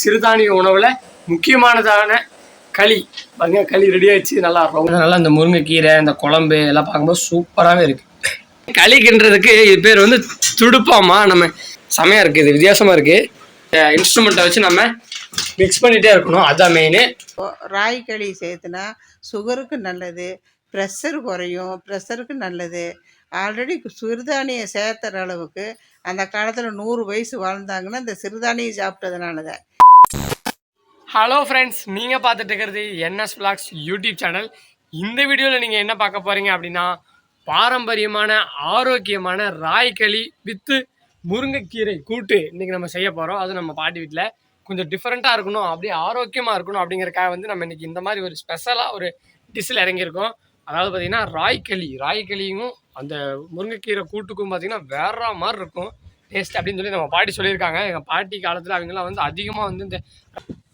சிறுதானிய உணவுல முக்கியமானதான களி. பாருங்க களி ரெடி ஆயிடுச்சு நல்லா இருக்கும். நல்லா இந்த முருங்கைக்கீரை இந்த குழம்பு எல்லாம் பார்க்கும்போது சூப்பராகவே இருக்கு. களிக்கின்றதுக்கு இது பேர் வந்து துடுப்பாமா? நம்ம செமையா இருக்கு இது வித்தியாசமா இருக்கு. இன்ஸ்ட்ருமெண்ட்டை வச்சு நம்ம மிக்ஸ் பண்ணிட்டே இருக்கணும் அதான் மெயின் ராகி களி சேர்த்துனா சுகருக்கு நல்லது ப்ரெஷர் குறையும் ப்ரெஷருக்கு நல்லது. ஆல்ரெடி சிறுதானியம் சேர்த்துற அளவுக்கு அந்த காலத்தில் நூறு வயசு வாழ்ந்தாங்கன்னா இந்த சிறுதானியம் சாப்பிட்டதுனால தான் ஹலோ ஃப்ரெண்ட்ஸ் நீங்கள் பார்த்துட்டு இருக்கிறது என்எஸ் vlogs யூடியூப் சேனல் இந்த வீடியோவில் நீங்கள் என்ன பார்க்க போகிறீங்க அப்படின்னா பாரம்பரியமான ஆரோக்கியமான ராய்களி வித்து முருங்கைக்கீரை கூட்டு இன்றைக்கி நம்ம செய்ய போகிறோம் அது நம்ம பாட்டி வீட்டில் கொஞ்சம் டிஃப்ரெண்ட்டாக இருக்கணும் அப்படியே ஆரோக்கியமாக இருக்கணும் அப்படிங்கிறக்காக வந்து நம்ம இன்றைக்கி இந்த மாதிரி ஒரு ஸ்பெஷலாக ஒரு டிஷ்ஷில் இறங்கியிருக்கோம். அதாவது பார்த்திங்கன்னா ராய்களி. ராய்களியும் அந்த முருங்கைக்கீரை கூட்டுக்கும் பார்த்திங்கன்னா வேற மாதிரி இருக்கும். டேஸ்ட் அப்படின்னு சொல்லி நம்ம பாட்டி சொல்லியிருக்காங்க. எங்கள் பாட்டி காலத்தில் அவங்கெல்லாம் வந்து அதிகமாக வந்து இந்த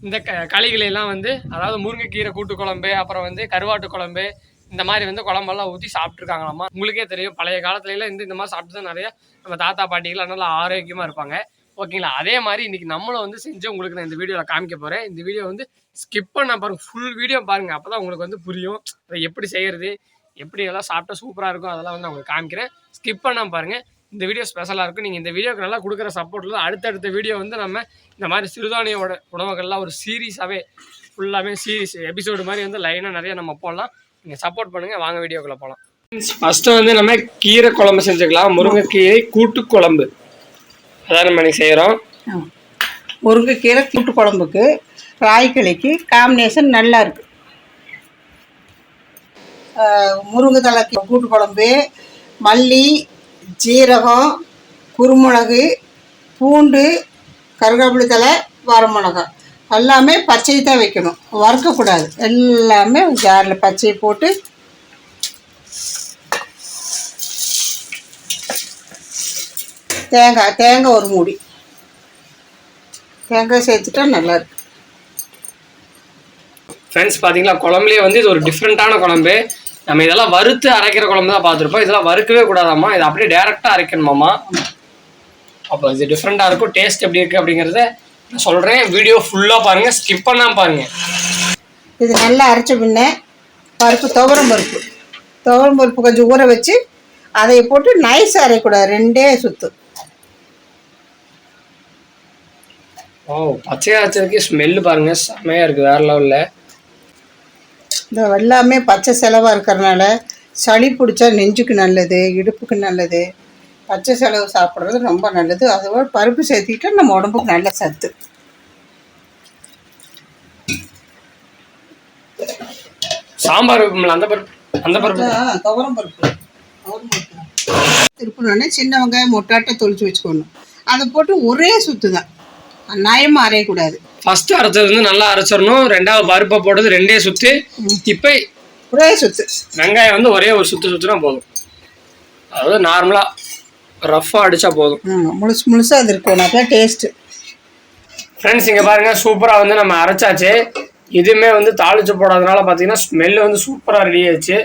இந்த க களிகளை எல்லாம் வந்து அதாவது முருங்கைக்கீரை கூட்டு குழம்பு அப்புறம் வந்து கருவாட்டு குழம்பு இந்த மாதிரி வந்து குழம்பெல்லாம் ஊற்றி சாப்பிட்ருக்காங்களாம்மா உங்களுக்கே தெரியும். பழைய காலத்துலலாம் இந்த இந்த மாதிரி சாப்பிட்டு தான் நிறைய நம்ம தாத்தா பாட்டிகள்லாம் நல்லா ஆரோக்கியமாக இருப்பாங்க. ஓகேங்களா அதே மாதிரி இன்றைக்கி நம்மளும் வந்து செஞ்சு உங்களுக்கு நான் இந்த வீடியோவில் காமிக்க போகிறேன் இந்த வீடியோ வந்து ஸ்கிப் பண்ண பாருங்கள் ஃபுல் வீடியோ பாருங்கள் அப்போ தான் உங்களுக்கு வந்து புரியும். அதை எப்படி செய்கிறது எப்படி எல்லாம் சாப்பிட்டா சூப்பராக இருக்கும்? அதெல்லாம் வந்து நான் உங்களுக்கு காமிக்கிறேன். ஸ்கிப் பண்ணாமல் பாருங்கள் இந்த வீடியோ ஸ்பெஷலாக இருக்கும் நீங்கள் இந்த வீடியோக்கு நல்லா கொடுக்குற சப்போர்ட்டில் அடுத்தடுத்த வீடியோ வந்து நம்ம இந்த மாதிரி சிறுதானிய உட உணவுகள்லாம் ஒரு சீரீஸாகவே ஃபுல்லாகவே சீரீஸ் எபிசோடு மாதிரி வந்து லைனாக நிறைய நம்ம போடலாம். நீங்கள் சப்போர்ட் பண்ணுங்கள் வாங்க வீடியோக்குள்ளே போகலாம் ஃபஸ்ட்டு வந்து நம்ம கீரை குழம்பு செஞ்சுக்கலாம். முருங்கைக்கீரை கூட்டு குழம்பு. அதான் நம்ம நீங்கள் செய்கிறோம் முருங்கைக்கீரை கூட்டு குழம்புக்கு ராய்களிக்கு காம்பினேஷன் நல்லா இருக்குது முருங்கை தலை கூட்டு குழம்பு மல்லி ஜீரகம் குருமிளகு பூண்டு கருவேப்பிலை தலை வரமிளகாய். எல்லாமே பச்சை தான் வைக்கணும். வறுக்கக்கூடாது. எல்லாமே ஜாரில் பச்சையை போட்டு தேங்காய் தேங்காய் ஒரு மூடி. தேங்காய் சேர்த்துட்டா நல்லா இருக்கு. ஃப்ரெண்ட்ஸ் பார்த்தீங்களா குழம்புலேயே வந்து இது ஒரு டிஃப்ரெண்ட்டான குழம்பு. நம்ம இதெல்லாம் வறுத்து அரைக்கிற குழம்பு தான் பார்த்துருப்போம். இதெல்லாம் வறுக்கவே கூடாதாம்மா. இது அப்படியே டேரெக்டாக அரைக்கணுமாம்மா. அப்போ இது டிஃப்ரெண்ட்டாக இருக்கும். டேஸ்ட் எப்படி இருக்குது அப்படிங்கிறத நான் சொல்கிறேன் வீடியோ ஃபுல்லாக பாருங்கள் ஸ்கிப் பண்ணாமல் பாருங்கள் இது நல்லா அரைச்ச பின்ன பருப்பு துவரம் பருப்பு. துவரம் பருப்பு கொஞ்சம் ஊற வச்சு அதை போட்டு நைஸ் அரைக்கூடாது ரெண்டே சுத்து. ஓ பச்சையாக அரைச்சதுக்கே ஸ்மெல்லு பாருங்கள் செம்மையாக இருக்குது வேறு லெவலில் இந்த எல்லாமே பச்சை செலவாக இருக்கிறனால சளி பிடிச்சா நெஞ்சுக்கு நல்லது இடுப்புக்கு நல்லது. பச்சை செலவு சாப்பிட்றது ரொம்ப நல்லது. அதோட பருப்பு சேர்த்திக்கிட்டா நம்ம உடம்புக்கு நல்ல சத்து. சாம்பார் அந்த பருப்பு அந்த பருப்பு. துவரம் பருப்பு. திருப்பணுன்னே சின்ன வெங்காயம் மொட்டாட்டை தொளிச்சு வச்சுக்கணும். அதை போட்டு ஒரே சுத்து தான் நயமாக அரையக்கூடாது. ஃபஸ்ட்டு அரைச்சது வந்து நல்லா அரைச்சிடணும். ரெண்டாவது பருப்பை போட்டது ரெண்டே சுற்று இப்போ ஒரே சுத்து. வெங்காயம் வந்து ஒரே ஒரு சுற்று சுற்றுனா போதும். அதாவது நார்மலாக ரஃப்பாக அடித்தா போதும். முழுசு முழுசாக அது இருக்கணும் அப்போ டேஸ்ட்டு ஃப்ரெண்ட்ஸ் இங்கே பாருங்கள் சூப்பராக வந்து நம்ம அரைச்சாச்சு. இதுவுமே வந்து தாளிச்சு போடாதனால பார்த்தீங்கன்னா ஸ்மெல்லு வந்து சூப்பராக ரெடி ஆயிடுச்சு.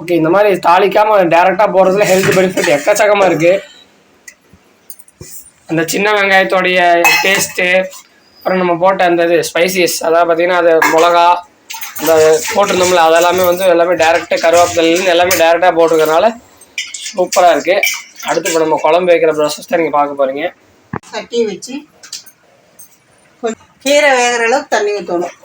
ஓகே இந்த மாதிரி தாளிக்காமல் டேரெக்டாக போடுறதுல ஹெல்த் பெனிஃபிட் எக்கச்சக்கமாக இருக்குது அந்த சின்ன வெங்காயத்தோடைய டேஸ்ட்டு அப்புறம் நம்ம போட்ட அந்த இது ஸ்பைசிஸ் அதாவது பார்த்தீங்கன்னா அது மிளகா அந்த போட்டிருந்தோம்ல அதெல்லாமே வந்து எல்லாமே டேரெக்டாக கருவேப்பிலேருந்து எல்லாமே டேரெக்டாக போட்டுக்கிறதுனால சூப்பராக இருக்குது அடுத்து இப்போ நம்ம குழம்பு வைக்கிற ப்ராசஸ் தான் நீங்கள் பார்க்க போகிறீங்க சட்டி வச்சு கீரை வேகிற அளவுக்கு தண்ணி ஊற்றணும்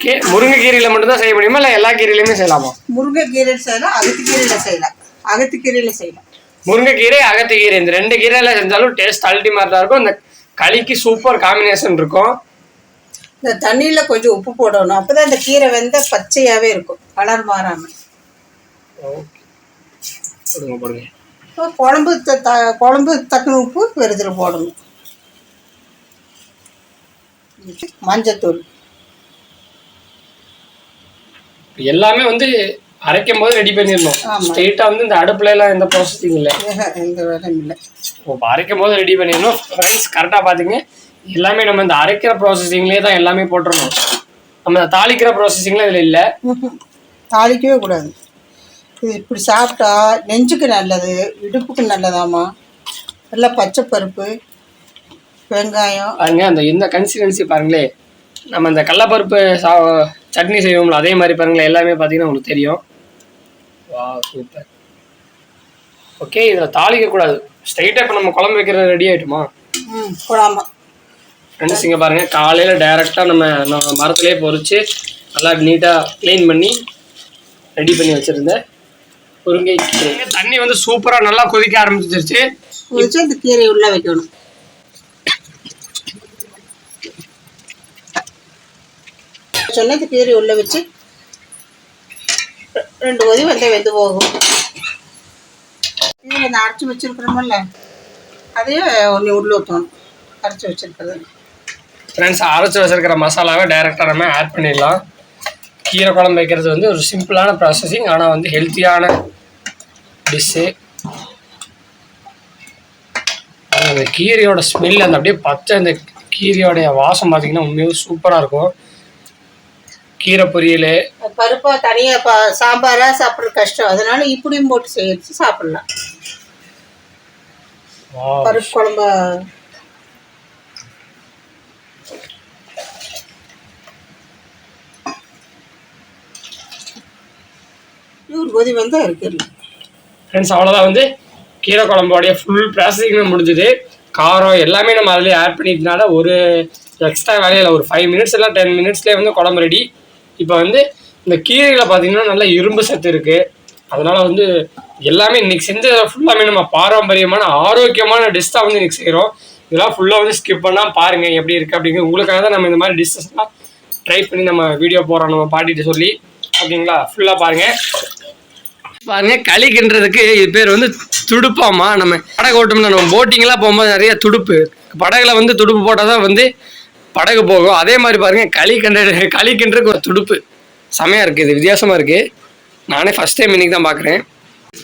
கே முருங்கைக்கீரையில் மட்டும்தான் செய்ய முடியுமா? இல்லை எல்லா கீரையிலையுமே செய்யலாமா? முருங்கைக்கீரையில் செய்யலாம் அகத்துக்கீரையில் செய்யலாம். அகத்துக்கீரையில் செய்யலாம். முருங்கைக்கீரை அகத்திக்கீரை இந்த ரெண்டு கீரையில செஞ்சாலும் டேஸ்ட் அல்டிமேட்டாக தான் இருக்கும். இந்த களிக்கு சூப்பர் காம்பினேஷன் இருக்கும். இந்த தண்ணியில் கொஞ்சம் உப்பு போடணும். அப்போ தான் இந்த கீரை வெந்த பச்சையாகவே இருக்கும். கலர் மாறாமல் போடுங்க போடுங்க இப்போ குழம்பு த- த- குழம்பு தக்கன உப்பு வெறுதில் போடணும். மஞ்சத்தூள். எல்லாமே வந்து அரைக்கும் போது ரெடி பண்ணிடணும். ஆமா. ஸ்ட்ரெயிட்டாக வந்து இந்த அடுப்புல எல்லாம் எந்த ப்ராசஸிங் இல்லை. எந்த வேலையும் இல்லை. இப்போ அரைக்கும் போது ரெடி பண்ணிடணும். ஃப்ரெண்ட்ஸ் கரெக்டாக பார்த்தீங்க எல்லாமே நம்ம இந்த அரைக்கிற ப்ராசஸிங்லேயே தான் எல்லாமே போட்டுருணும் நம்ம இந்த தாளிக்கிற ப்ராசஸிங்ல இதில் இல்லை. தாளிக்கவே கூடாது. இது இப்படி சாப்பிட்டா நெஞ்சுக்கு நல்லது இடுப்புக்கு நல்லதாம்மா. எல்லாம் பச்சை பருப்பு வெங்காயம். பாருங்க அந்த இந்த கன்சிஸ்டன்சி பாருங்களே. நம்ம இந்த கடலப்பருப்பு சா சட்னி செய்வோம்ல அதே மாதிரி பாருங்களேன் எல்லாமே பார்த்தீங்கன்னா உங்களுக்கு தெரியும். வா சூப்பர் ஓகே இதில் தாளிக்க கூடாது ஸ்ட்ரைட்டாக இப்போ நம்ம குழம்பு வைக்கிறது ரெடி ஆகிட்டுமா ம் குழம்பு ஃப்ரெண்ட்ஸ் இங்கே பாருங்கள் காலையில் டைரெக்டாக நம்ம நம்ம மரத்துலேயே பொறிச்சு நல்லா நீட்டாக க்ளீன் பண்ணி ரெடி பண்ணி வச்சுருந்தேன். முருங்கை கீரை தண்ணி வந்து சூப்பராக நல்லா கொதிக்க ஆரம்பிச்சிருச்சு. அந்த கீரையை உள்ளே வைக்கணும். சொன்னது கீரை உள்ளே வச்சு ரெண்டு கொதி வந்தால் வெந்து போகும். இதில் இந்த அரைச்சி வச்சுருக்குறோமில்ல அதையே ஒன்று உள்ள ஊற்றணும் அரைச்சி வச்சுருக்கிறது. ஃப்ரெண்ட்ஸ் அரைச்சி வச்சிருக்கிற மசாலாவை டைரெக்டாக நம்ம ஆட் பண்ணிடலாம். கீரை குழம்பு வைக்கிறது வந்து ஒரு சிம்பிளான ப்ராசஸிங் ஆனால் வந்து ஹெல்த்தியான டிஷ்ஷு அந்த கீரையோட ஸ்மெல் அந்த அப்படியே பச்சை அந்த கீரையோடைய வாசம் பார்த்தீங்கன்னா உண்மையாக சூப்பராக இருக்கும். கீரை பொரியல். பருப்பை தனியாக ப சாம்பாராக சாப்பிட்றது கஷ்டம். அதனால இப்படியும் போட்டு செய்யறது சாப்பிட்லாம். பருப்பு குழம்ப. நூறு கொதி வந்தால் ஃப்ரெண்ட்ஸ் அவ்வளோதான் வந்து கீரை குழம்போடைய ஃபுல் ப்ராசஸிங் முடிஞ்சுது. காரம் எல்லாமே நம்ம அதிலே ஆட் பண்ணிட்டனால ஒரு எக்ஸ்ட்ரா வேலையில் ஒரு ஃபைவ் மினிட்ஸ் இல்லை டென் மினிட்ஸ்லேயே வந்து குழம்பு ரெடி இப்போ வந்து இந்த கீரையில் பார்த்தீங்கன்னா நல்ல இரும்பு சத்து இருக்குது அதனால் வந்து எல்லாமே இன்னைக்கு செஞ்ச ஃபுல்லாமே நம்ம பாரம்பரியமான ஆரோக்கியமான டிஷ் தான் வந்து இன்னைக்கு செய்கிறோம் இதெல்லாம் ஃபுல்லாக வந்து ஸ்கிப் பண்ணால் பாருங்கள் எப்படி இருக்குது அப்படிங்கிற உங்களுக்காக தான் நம்ம இந்த மாதிரி டிஷ்ஷஸ்லாம் ட்ரை பண்ணி நம்ம வீடியோ போகிறோம் நம்ம பாட்டிகிட்ட சொல்லி. ஓகேங்களா ஃபுல்லாக பாருங்கள் பாருங்க. களி கிண்டுறதுக்கு இது பேர் வந்து துடுப்பாமா நம்ம படகு ஓட்டம்னா நம்ம போட்டிங்லாம் போகும்போது நிறைய துடுப்பு. படகுல வந்து துடுப்பு போட்டால் தான் வந்து படகு போகும். அதே மாதிரி பாருங்க களி கிண்ட களி கிண்டுறதுக்கு ஒரு துடுப்பு. செமையாக இருக்குது இது வித்தியாசமாக இருக்குது நானே ஃபஸ்ட் டைம் இன்னைக்கு தான் பார்க்குறேன்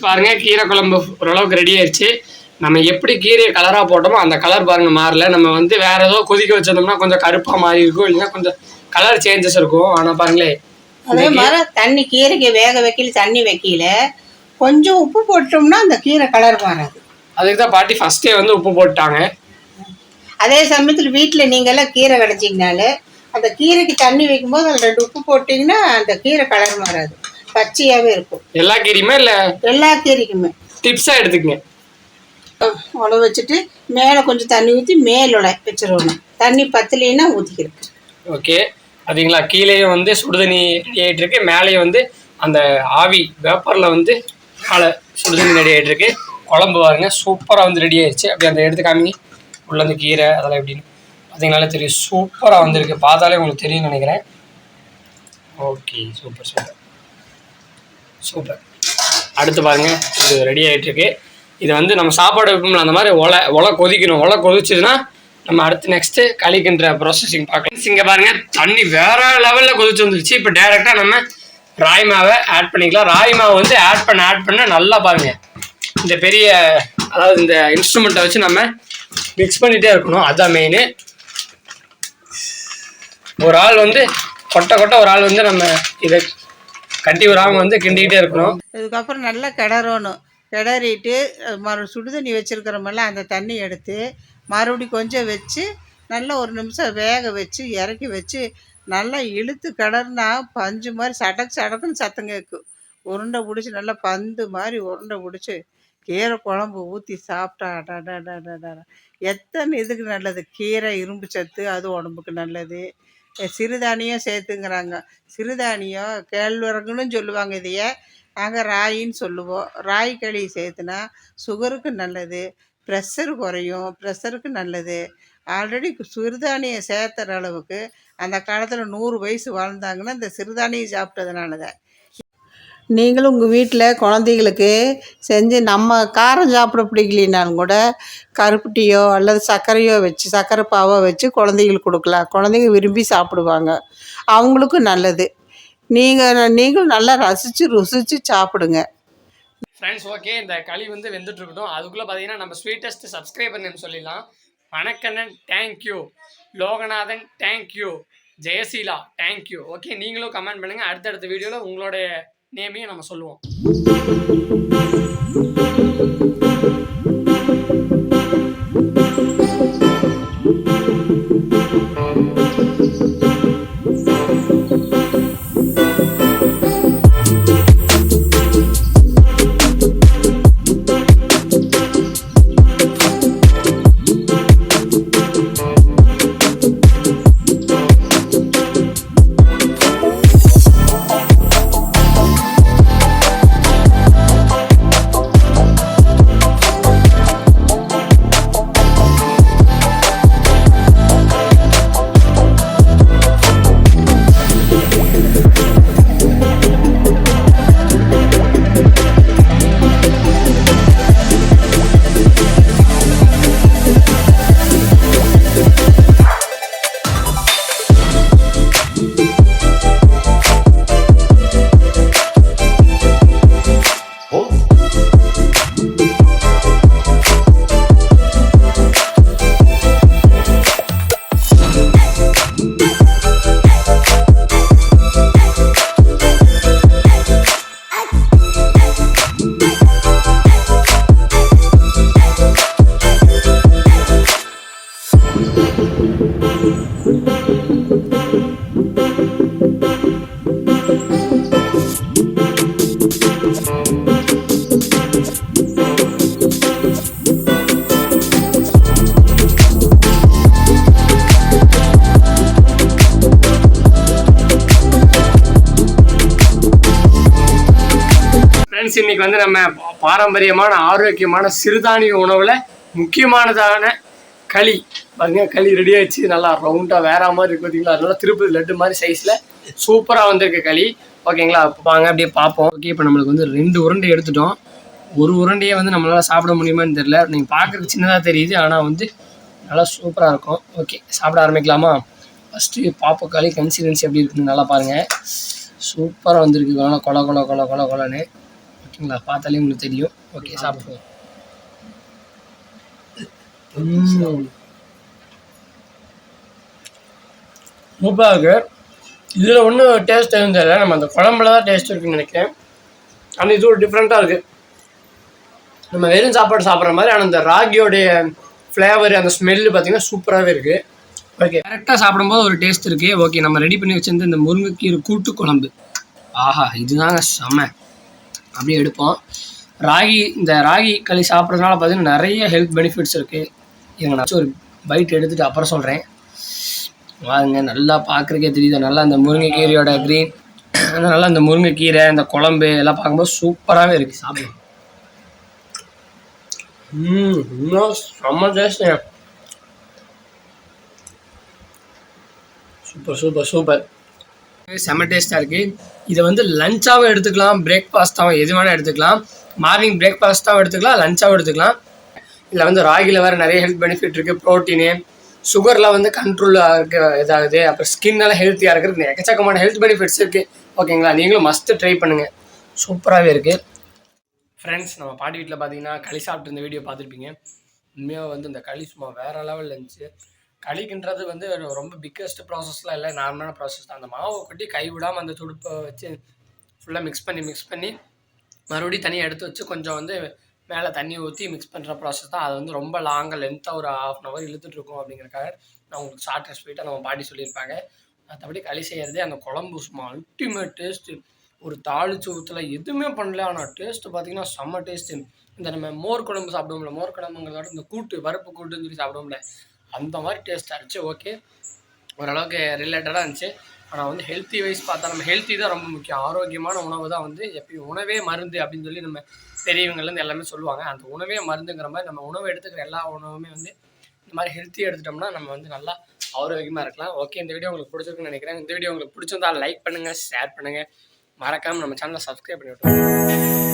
பாருங்க கீரை குழம்பு ஓரளவுக்கு ரெடி ஆயிடுச்சு. நம்ம எப்படி கீரையை கலராக போட்டோமோ அந்த கலர் பாருங்க மாறல. நம்ம வந்து வேற ஏதோ கொதிக்க வச்சிருந்தோம்னா கொஞ்சம் கருப்பாக மாறி இருக்கும். இல்லைன்னா கொஞ்சம் கலர் சேஞ்சஸ் இருக்கும். ஆனால் பாருங்களேன் அதே மாதிரி தண்ணி கீரைக்கு வேக வைக்கல தண்ணி வைக்கல. கொஞ்சம் உப்பு போட்டோம்னா அந்த கீரை கலர் மாறாது. அதுக்கு தான் பாட்டி ஃபஸ்ட்டே வந்து உப்பு போட்டாங்க. அதே சமயத்தில் வீட்டில் நீங்கள்லாம் கீரை கிடச்சிங்கனாலே அந்த கீரைக்கு தண்ணி வைக்கும்போது அதில் ரெண்டு உப்பு போட்டிங்கன்னா அந்த கீரை கலர் மாறாது. பச்சையாகவே இருக்கும். எல்லா கீரையுமே இல்லை? எல்லா கீரைக்குமே. டிப்ஸாக எடுத்துக்கங்க. உழவு வச்சுட்டு மேலே கொஞ்சம் தண்ணி ஊற்றி மேலோட வச்சிடணும் தண்ணி பத்தலைன்னா ஊற்றிக்கிறது ஓகே. அதுங்களா கீழேயும் வந்து சுடுதண்ணி ரெடி ஆகிட்டு இருக்கு மேலேயும் வந்து அந்த ஆவி வேப்பரில் வந்து மேலே சுடுதண்ணி ரெடி ஆகிட்டு இருக்கு குழம்பு பாருங்க. சூப்பராக வந்து ரெடி ஆயிடுச்சு. அப்படி அந்த எடுத்து காமிங்க. உள்ளேருந்து கீரை அதெல்லாம் எப்படின்னு பார்த்தீங்கனாலே தெரியும். சூப்பராக வந்திருக்கு. பார்த்தாலே உங்களுக்கு தெரியும்னு நினைக்கிறேன். ஓகே சூப்பர் சூப்பர் சூப்பர் அடுத்து பாருங்கள் இது ரெடி ஆகிட்டுருக்கு இது வந்து நம்ம சாப்பாடு வைப்போம்ல அந்த மாதிரி ஒலை ஒலை கொதிக்கணும். ஒலை கொதிச்சதுன்னா நம்ம அடுத்து நெக்ஸ்ட்டு கழிக்கின்ற ப்ராசஸிங் பார்க்கலாம். இங்கே பாருங்கள் தண்ணி வேறு லெவலில் கொதிச்சு வந்துருச்சு. இப்போ டேரெக்டாக நம்ம ராய் மாவை ஆட் பண்ணிக்கலாம். ராய் மாவை வந்து ஆட் பண்ண ஆட் பண்ண நல்லா பாருங்கள் இந்த பெரிய அதாவது இந்த இன்ஸ்ட்ருமெண்ட்டை வச்சு நம்ம மிக்ஸ் பண்ணிகிட்டே இருக்கணும். அதுதான் மெயின் ஒரு ஆள் வந்து கொட்டை கொட்டை ஒரு ஆள் வந்து நம்ம இதை கட்டி விடாமல் வந்து கிண்டிக்கிட்டே இருக்கணும். இதுக்கப்புறம் நல்லா கிடறணும் கிடறிட்டு அது மறு சுடுதண்ணி வச்சுருக்கிறோமெல்லாம் அந்த தண்ணி எடுத்து மறுபடியும் கொஞ்சம் வச்சு நல்லா ஒரு நிமிஷம் வேக வச்சு இறக்கி வச்சு நல்லா இழுத்து கிளறுனா பஞ்சு மாதிரி சடக்கு சடக்குன்னு சத்தம் கேட்கும். உருண்டை பிடிச்சி நல்லா பந்து மாதிரி உருண்டை பிடிச்சி கீரை குழம்பு ஊற்றி சாப்பிட்டா அடடடடடா எத்தனை இதுக்கு நல்லது? கீரை இரும்பு சத்து அது உடம்புக்கு நல்லது. சிறுதானியம் சேர்த்துங்கிறாங்க. சிறுதானியம் கேழ்வரகுன்னு சொல்லுவாங்க இதையே. நாங்கள் ராயின்னு சொல்லுவோம். ராய் களி சேர்த்துனா சுகருக்கு நல்லது. ப்ரெஷர் குறையும். ப்ரெஷருக்கு நல்லது. ஆல்ரெடி சிறுதானியம் சேர்த்துற அளவுக்கு அந்த காலத்தில் நூறு வயசு வாழ்ந்தாங்கன்னா இந்த சிறுதானியம் சாப்பிட்டதுனால தான் நீங்களும் உங்கள் வீட்டில் குழந்தைகளுக்கு செஞ்சு நம்ம காரம் சாப்பிட பிடிக்கலினாலும் கூட கருப்பட்டியோ அல்லது சர்க்கரையோ வச்சு சர்க்கரை பாவோ வச்சு குழந்தைகளுக்கு கொடுக்கலாம். குழந்தைங்க விரும்பி சாப்பிடுவாங்க. அவங்களுக்கும் நல்லது. நீங்கள் நீங்களும் நல்லா ரசித்து ருசித்து சாப்பிடுங்க. ஃப்ரெண்ட்ஸ் ஓகே இந்த களி வந்து வெந்துட்டு இருக்கட்டும் அதுக்குள்ளே பார்த்தீங்கன்னா நம்ம ஸ்வீட்டஸ்ட் சப்ஸ்கிரைபர் நேம் சொல்லிடலாம். வணக்கண்ணன் thank you Loganathan thank you Jayaseela thank you okay நீங்களும் கமெண்ட் பண்ணுங்கள் அடுத்தடுத்த வீடியோவில் உங்களுடைய நேமையும் நம்ம சொல்லுவோம். Oh. இன்னைக்கு வந்து நம்ம பாரம்பரியமான ஆரோக்கியமான சிறுதானிய உணவில் முக்கியமானதான களி. பாருங்க களி ரெடி ஆயிடுச்சு. நல்லா ரவுண்டாக வேற மாதிரி இருக்கு பார்த்தீங்களா நல்லா திருப்பதி லட்டு மாதிரி சைஸில் சூப்பராக வந்திருக்கு களி. ஓகேங்களா? வாங்க அப்படியே பார்ப்போம். ஓகே இப்போ நம்மளுக்கு வந்து ரெண்டு உருண்டை எடுத்துட்டோம். ஒரு உருண்டையே வந்து நம்மளால் சாப்பிட முடியுமான்னு தெரியல. நீங்கள் பார்க்கறதுக்கு சின்னதாக தெரியுது. ஆனால் வந்து நல்லா சூப்பராக இருக்கும். ஓகே சாப்பிட ஆரம்பிக்கலாமா? ஃபஸ்ட்டு பாப்போ களி கன்சிஸ்டன்சி எப்படி இருக்குன்னு நல்லா பாருங்கள் சூப்பராக வந்திருக்கு. நல்லா கொல கொல கொல கொல கொலன்னு. ஓகேங்களா பார்த்தாலே உங்களுக்கு தெரியும். ஓகே சாப்பிடுவோம் சூப்பராக இருக்கு இதில் ஒன்றும் டேஸ்ட் எதுவும் தெரியல நம்ம அந்த குழம்புல தான் டேஸ்ட் இருக்குன்னு நினைக்கிறேன். ஆனால் இது ஒரு டிஃப்ரெண்ட்டாக இருக்குது நம்ம வெறும் சாப்பாடு சாப்பிட்ற மாதிரி ஆனால் அந்த ராகியோடைய ஃப்ளேவர் அந்த ஸ்மெல்லு பார்த்தீங்கன்னா சூப்பராகவே இருக்குது ஓகே கரெக்டாக சாப்பிடும்போது ஒரு டேஸ்ட் இருக்குது ஓகே நம்ம ரெடி பண்ணி வச்சிருந்த இந்த முருங்கைக்கீரை கூட்டு குழம்பு. ஆஹா இதுதாங்க செம்ம அப்படியே எடுப்போம். ராகி இந்த ராகி களி சாப்பிட்றதுனால பார்த்தீங்கன்னா நிறைய ஹெல்த் பெனிஃபிட்ஸ் இருக்குது இவங்க நான் ஒரு பைட் எடுத்துகிட்டு அப்புறம் சொல்கிறேன் வாங்க நல்லா பார்க்குறக்கே தெரியுது. நல்லா அந்த முருங்கைக்கீரையோட க்ரீன் நல்லா அந்த முருங்கைக்கீரை அந்த குழம்பு எல்லாம் பார்க்கும்போது சூப்பராகவே இருக்குது சாப்பிடும் ம் இன்னும் செம்ம டேஸ்ட்டுங்க சூப்பர் சூப்பர் சூப்பர். செம்ம டேஸ்ட்டாக இருக்குது இதை வந்து லஞ்சாகவும் எடுத்துக்கலாம் பிரேக்ஃபாஸ்ட்டாகவும் எது வேணால் எடுத்துக்கலாம். மார்னிங் பிரேக்ஃபாஸ்ட்டாகவும் எடுத்துக்கலாம் லஞ்சாகவும் எடுத்துக்கலாம். இதில் வந்து ராகியில் வேறு நிறைய ஹெல்த் பெனிஃபிட் இருக்குது ப்ரோட்டீனு சுகர்லாம் வந்து கண்ட்ரோலாக இருக்க இதாகுது. அப்புறம் ஸ்கின்னெல்லாம் ஹெல்த்தியாக இருக்கிறது எக்கச்சக்கமான ஹெல்த் பெனிஃபிட்ஸ் இருக்குது ஓகேங்களா நீங்களும் மஸ்ட்டு ட்ரை பண்ணுங்கள் சூப்பராகவே இருக்குது ஃப்ரெண்ட்ஸ் நம்ம பாட்டி வீட்டில் பார்த்தீங்கன்னா களி சாப்பிட்டு இந்த வீடியோ பார்த்துருப்பீங்க. உண்மையாக வந்து இந்த களி சும்மா வேறு லெவலில் இருந்துச்சு. கழிக்கின்றது வந்து ரொம்ப பிக்கஸ்ட் ப்ராசஸ்லாம் இல்லை. நார்மலான ப்ராசஸ் தான். அந்த மாவை கொட்டி கை விடாமல் அந்த துடுப்பை வச்சு ஃபுல்லாக மிக்ஸ் பண்ணி மிக்ஸ் பண்ணி மறுபடியும் தனியாக எடுத்து வச்சு கொஞ்சம் வந்து மேலே தண்ணி ஊற்றி மிக்ஸ் பண்ணுற ப்ராசஸ் தான். அது வந்து ரொம்ப லாங்காக லென்த்தாக ஒரு ஹாஃப் அன் ஹவர் இழுத்துட்டு இருக்கும் அப்படிங்கிறக்காக நான் உங்களுக்கு ஷார்ட் அண்ட் ஸ்வீட்டாக நம்ம பாட்டி சொல்லியிருப்பாங்க. மற்றபடி களி செய்கிறதே அந்த குழம்பு சும்மா அல்டிமேட் டேஸ்ட்டு ஒரு தாளிச்சு ஊற்றல எதுவுமே பண்ணல. ஆனால் டேஸ்ட்டு பார்த்தீங்கன்னா செம்ம டேஸ்ட்டு இந்த நம்ம மோர் குழம்பு சாப்பிடுவோம்ல மோர் குழம்புங்கிறதோட இந்த கூட்டு பருப்பு கூட்டுன்னு சொல்லி சாப்பிடுவோம்ல அந்த மாதிரி டேஸ்ட்டாக இருந்துச்சு. ஓகே ஓரளவுக்கு ரிலேட்டடாக இருந்துச்சு. ஆனால் வந்து ஹெல்த்தி வைஸ் பார்த்தா நம்ம ஹெல்த்தி தான் ரொம்ப முக்கியம். ஆரோக்கியமான உணவு தான் வந்து எப்பயும் உணவே மருந்து அப்படின்னு சொல்லி நம்ம பெரியவங்கள்லேருந்து எல்லாமே சொல்லுவாங்க. அந்த உணவே மருந்துங்கிற மாதிரி நம்ம உணவு எடுத்துக்கிற எல்லா உணவுமே வந்து இந்த மாதிரி ஹெல்த்தி எடுத்துட்டோம்னா நம்ம வந்து நல்லா ஆரோக்கியமாக இருக்கலாம். ஓகே இந்த வீடியோ உங்களுக்கு பிடிச்சிருக்குன்னு நினைக்கிறேன். இந்த வீடியோ உங்களுக்கு பிடிச்சிருந்தா லைக் பண்ணுங்கள் ஷேர் பண்ணுங்கள் மறக்காமல் நம்ம சேனலை சப்ஸ்கிரைப் பண்ணி விட்டுருவோம்